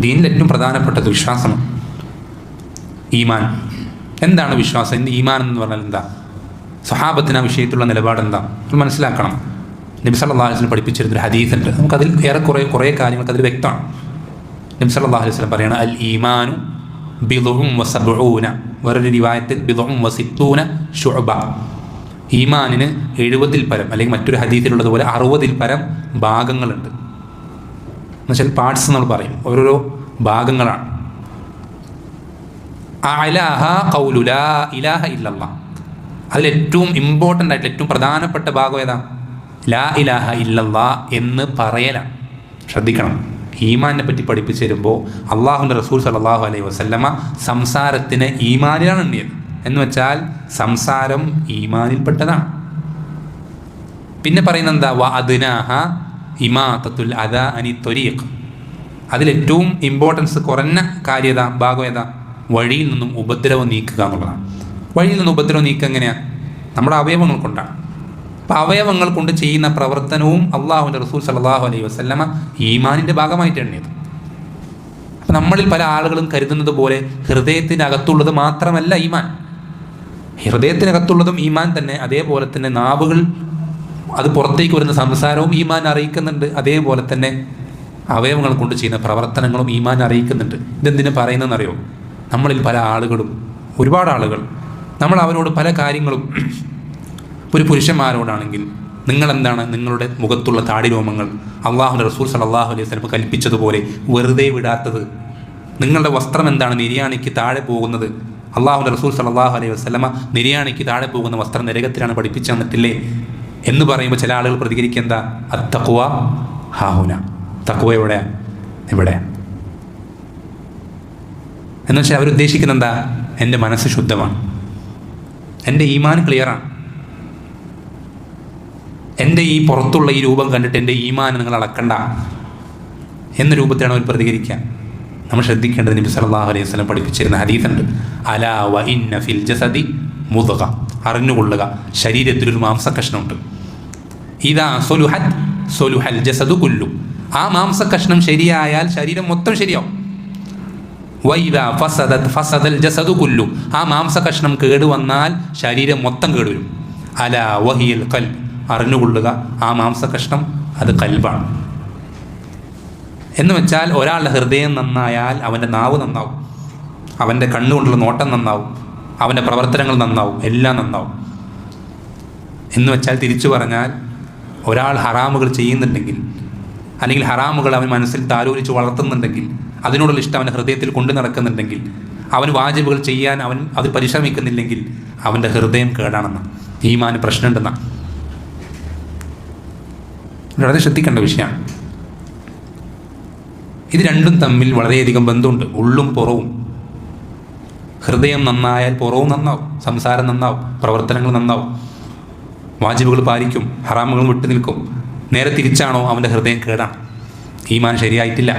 ദീനിൽ ഏറ്റവും പ്രധാനപ്പെട്ടത് വിശ്വാസമാണ് ഈമാൻ. എന്താണ് വിശ്വാസം? ഈമാൻ എന്ന് പറഞ്ഞാൽ എന്താ? സഹാബത്തിന് ആ വിഷയത്തിലുള്ള നിലപാട് എന്താ? അത് മനസ്സിലാക്കണം. നബി അലൈഹി ഹദീസ് പഠിപ്പിച്ചിരുന്നൊരു ഹദീസുണ്ട്. നമുക്കതിൽ കുറെ കുറേ കാര്യങ്ങൾക്ക് അതിൽ വ്യക്തമാണ്. നബി അലൈഹി വസല്ലം പറയണ അൽ ഈമാനു ബിദുഹും വസബഊന. വേറൊരു റിവായത്തിൽ ബിദുഹും വസിത്തൂന ഷുഅബ ഈമാനിന് എഴുപതിൽ പരം അല്ലെങ്കിൽ മറ്റൊരു ഹദീസിലുള്ളതുപോലെ അറുപതിൽ പരം ഭാഗങ്ങളുണ്ട്. എന്നുവെച്ചാൽ പാർട്സ് നമ്മൾ പറയും. ഓരോരോ ഭാഗങ്ങളാണ്. ഇലാഹ ഇല്ലല്ല. അതിലേറ്റവും ഇമ്പോർട്ടന്റ് ആയിട്ട് ഏറ്റവും പ്രധാനപ്പെട്ട ഭാഗം ഏതാ? ലാ ഇലാഹ ഇല്ലല്ല എന്ന് പറയലാണ്. ശ്രദ്ധിക്കണം. ഈമാനെ പറ്റി പഠിപ്പിച്ചു തരുമ്പോൾ അള്ളാഹുന്റെ റസൂൽ സലാഹു അലൈഹി വസല്ലമ സംസാരത്തിന് ഈമാനിലാണ് എണ്ണിയത്. എന്ന് വെച്ചാൽ സംസാരം ഈമാനിൽപ്പെട്ടതാണ്. പിന്നെ പറയുന്നത് എന്താ വ അദ്നാഹ ഇമാതത്തുൽ അദ അനി ത്വരീഖ് അതിലേറ്റവും ഇമ്പോർട്ടൻസ് കുറഞ്ഞ കാര്യത ഭാഗവേത വഴിയിൽ നിന്നും ഉപദ്രവം നീക്കുക എന്നുള്ളതാണ്. വഴിയിൽ നിന്ന് ഉപദ്രവം നീക്കുക എങ്ങനെയാണ് നമ്മുടെ അവയവങ്ങൾ കൊണ്ടാണ്. അപ്പം അവയവങ്ങൾ കൊണ്ട് ചെയ്യുന്ന പ്രവർത്തനവും അള്ളാഹുവിന്റെ റസൂൽ സലാഹു അലൈഹി വസല്ലമ ഈമാനിന്റെ ഭാഗമായിട്ട് എണ്ണിയത് അപ്പം നമ്മളിൽ പല ആളുകളും കരുതുന്നത് പോലെ ഹൃദയത്തിനകത്തുള്ളത് മാത്രമല്ല ഈമാൻ. ഹൃദയത്തിനകത്തുള്ളതും ഈമാൻ തന്നെ. അതേപോലെ തന്നെ നാവുകൾ അത് പുറത്തേക്ക് വരുന്ന സംസാരവും ഈമാൻ അറിയിക്കുന്നുണ്ട്. അതേപോലെ തന്നെ അവയവങ്ങൾ കൊണ്ട് ചെയ്യുന്ന പ്രവർത്തനങ്ങളും ഈമാൻ അറിയിക്കുന്നുണ്ട്. ഇതെന്തിനു പറയുന്നതെന്നറിയോ? നമ്മളിൽ പല ആളുകളും ഒരുപാട് ആളുകൾ നമ്മൾ അവരോട് പല കാര്യങ്ങളും ഒരു പുരുഷന്മാരോടാണെങ്കിൽ നിങ്ങളെന്താണ് നിങ്ങളുടെ മുഖത്തുള്ള താടി രോമങ്ങൾ അള്ളാഹു റസൂൽ സലാഹു അലൈഹി സ്വലം കൽപ്പിച്ചതുപോലെ വെറുതെ വിടാത്തത്? നിങ്ങളുടെ വസ്ത്രം എന്താണ് നിര്യാണിക്ക് താഴെ പോകുന്നത്? അള്ളാഹു റസൂൽ സലാഹു അലൈഹി വസ്ലമ നിര്യാണിക്ക് താഴെ പോകുന്ന വസ്ത്രം നരകത്തിലാണ് പഠിപ്പിച്ചു തന്നിട്ടില്ലേ? എന്ന് പറയുമ്പോൾ ചില ആളുകൾ പ്രതികരിക്കുക എന്താ? അത്തക്കുവ ഹാഹുന. തക്കുവ എവിടെ? ഇവിടെ. എന്ന് വെച്ചാൽ അവരുദ്ദേശിക്കുന്ന എന്താ? എന്റെ മനസ്സ് ശുദ്ധമാണ്. എന്റെ ഈമാൻ ക്ലിയറാണ് എന്റെ ഈ പുറത്തുള്ള ഈ രൂപം കണ്ടിട്ട് എന്റെ ഈമാൻ നിങ്ങൾ അളക്കണ്ട എന്ന രൂപത്തിലാണ് അവർ പ്രതികരിക്കുക. നമ്മൾ ശ്രദ്ധിക്കേണ്ടത് നബി സല്ലല്ലാഹു അലൈഹി വസല്ലം പഠിപ്പിച്ചിരുന്ന ഹദീസുണ്ട്. അലാ വ ഇന്ന ഫിൽ ജസദി മുദ്ഗ. അറിഞ്ഞുകൊള്ളുക. ശരീരത്തിലൊരു മാംസകഷ്ണമുണ്ട് ഇതാ സൊലുഹത് സൊലുഹൽ ജസദു കുല്ലു. ആ മാംസ കഷ്ണം ശരിയായാൽ ശരീരം മൊത്തം ശരിയാവും. വൈദാ ഫസദത് ഫസദൽ ജസദു കുല്ലു. ആ മാംസ കഷ്ണം കേടുവന്നാൽ ശരീരം മൊത്തം കേടുവരും അല വഹിയൽ കൽ അറിഞ്ഞുകൊള്ളുക ആ മാംസ കഷ്ണം അത് കൽബാണ്. എന്ന് വെച്ചാൽ ഒരാളുടെ ഹൃദയം നന്നായാൽ അവന്റെ നാവ് നന്നാവും. അവന്റെ കണ്ണുകൊണ്ടുള്ള നോട്ടം നന്നാവും. അവന്റെ പ്രവർത്തനങ്ങൾ നന്നാവും. എല്ലാം നന്നാവും. എന്ന് വെച്ചാൽ തിരിച്ചു പറഞ്ഞാൽ ഒരാൾ ഹറാമുകൾ ചെയ്യുന്നുണ്ടെങ്കിൽ അല്ലെങ്കിൽ ഹറാമുകൾ അവൻ മനസ്സിൽ താലോലിച്ച് വളർത്തുന്നുണ്ടെങ്കിൽ അതിനോടുള്ള ഇഷ്ടം അവന്റെ ഹൃദയത്തിൽ കൊണ്ടു നടക്കുന്നുണ്ടെങ്കിൽ അവൻ വാജിബുകൾ ചെയ്യാൻ അവൻ അത് പരിശ്രമിക്കുന്നില്ലെങ്കിൽ അവന്റെ ഹൃദയം കേടാണെന്ന് ഈമാൻ പ്രശ്നമുണ്ടെന്ന. വളരെ ശ്രദ്ധിക്കേണ്ട വിഷയമാണ് ഇത് രണ്ടും തമ്മിൽ വളരെയധികം ബന്ധമുണ്ട്. ഉള്ളും പുറവും. ഹൃദയം നന്നായാൽ പുറവും നന്നാവും. സംസാരം നന്നാവും. പ്രവർത്തനങ്ങൾ നന്നാവും. വാജിബുകൾ പാലിക്കും ഹറാമുകൾ വിട്ടു നിൽക്കും നേരെ തിരിച്ചാണോ അവന്റെ ഹൃദയം കേടാണ് ഈമാൻ ശരിയായിട്ടില്ല.